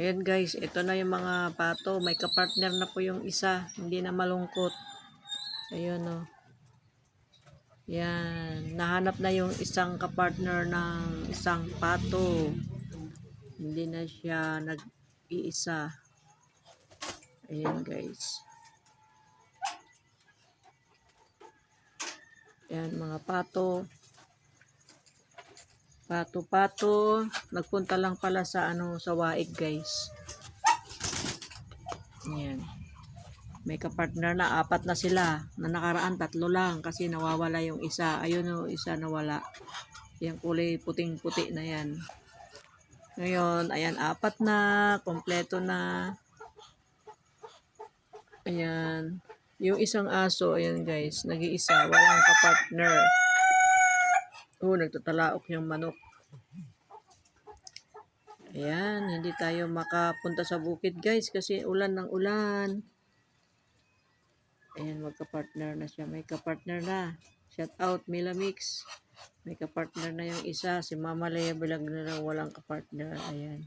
Ayan guys, ito na yung mga pato. May kapartner na po yung isa. Hindi na malungkot. Ayun o. Yan. Nahanap na yung isang kapartner ng isang pato. Hindi na siya nag-iisa. Ayan guys. Ayan mga pato. Pato-pato. Nagpunta lang pala sa ano sa waig guys. Ayan. May kapartner na apat na sila. Na nakaraan tatlo lang kasi nawawala yung isa. Ayun o isa nawala. Yung kulay puting-puti na yan. Ngayon, ayan apat na. Kompleto na. Ayan. Yung isang aso, ayan guys, nag-iisa, walang kapartner. Oh, nagtatalaok yung manok. Ayan, hindi tayo makapunta sa bukid guys kasi ulan ng ulan. Ayan, magka-partner na siya. May kapartner na. Shout out, Mila Mix. May kapartner na yung isa. Si Mama Lea Bilag na lang walang kapartner. Ayan.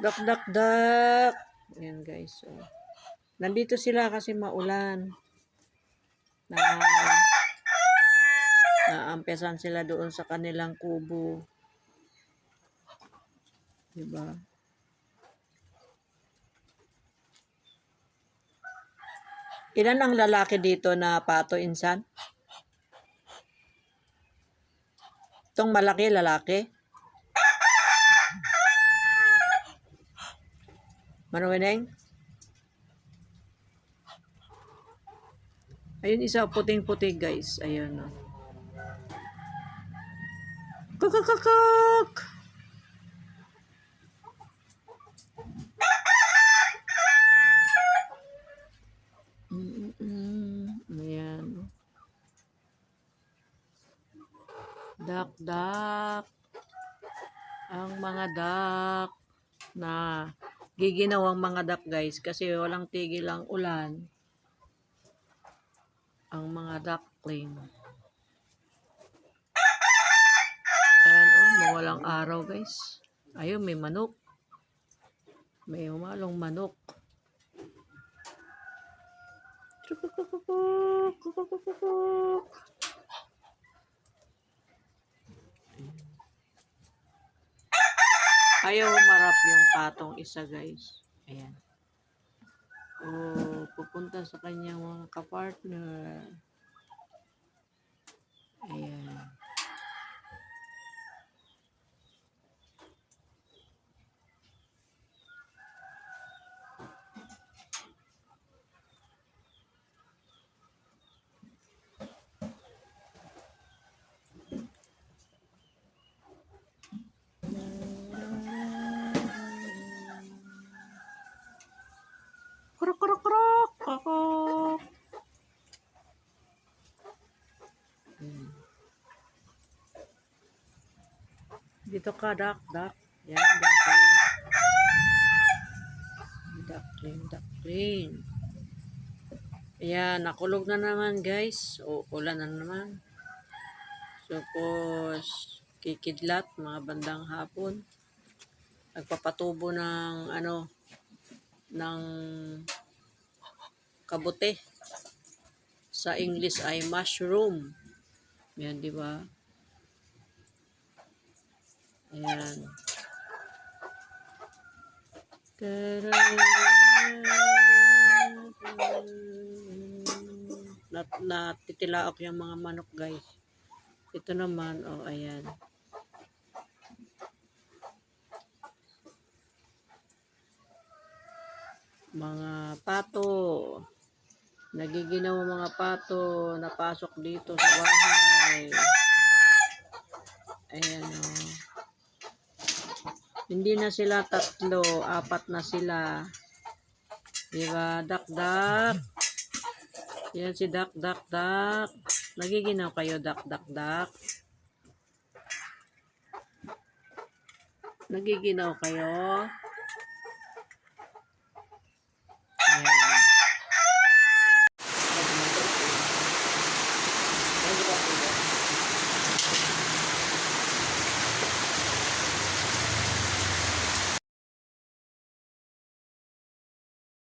Dak, dak, dak. Ayan guys. So, nandito sila kasi maulan. Na naampesan sila doon sa kanilang kubo. Diba? Ilan ang lalaki dito na pato insan? Itong malaki lalaki? Manuwineng? Ayun isa puting-puting guys. Ayun oh. Kukukukuk! Mm-mm. Ayan. Dak, dak. Ang mga dak na giginawang mga dak guys kasi walang tigil ang ulan. Ang mga duckling. Ayan oh, mawalang araw guys. Ayun, may manok. May humalong manok. Ayaw humarap yung patong isa guys. Ayan. Oh, pupunta sa kanyang mga kapartner. Ayan. Krok, krok, krok. Hmm. Dito ka, dak, dak. Yan, duckling. Duckling, duckling. Ayan, nakulog na naman guys. O, ulan na naman. Tapos, kikidlat, mga bandang hapon. Nagpapatubo ng, ano, ng kabute. Sa English ay mushroom. Yan, di ba? Ayan. Nat natitilaok yung mga manok guys. Ito naman, oh ayan. Mga pato. Nagiginaw ang mga pato. Napasok dito sa bahay. Ayan oh. Hindi na sila tatlo, apat na sila. Diba? Dak, dak. Yan si dak, dak, dak. Nagiginaw kayo, dak, dak, dak. Nagiginaw kayo.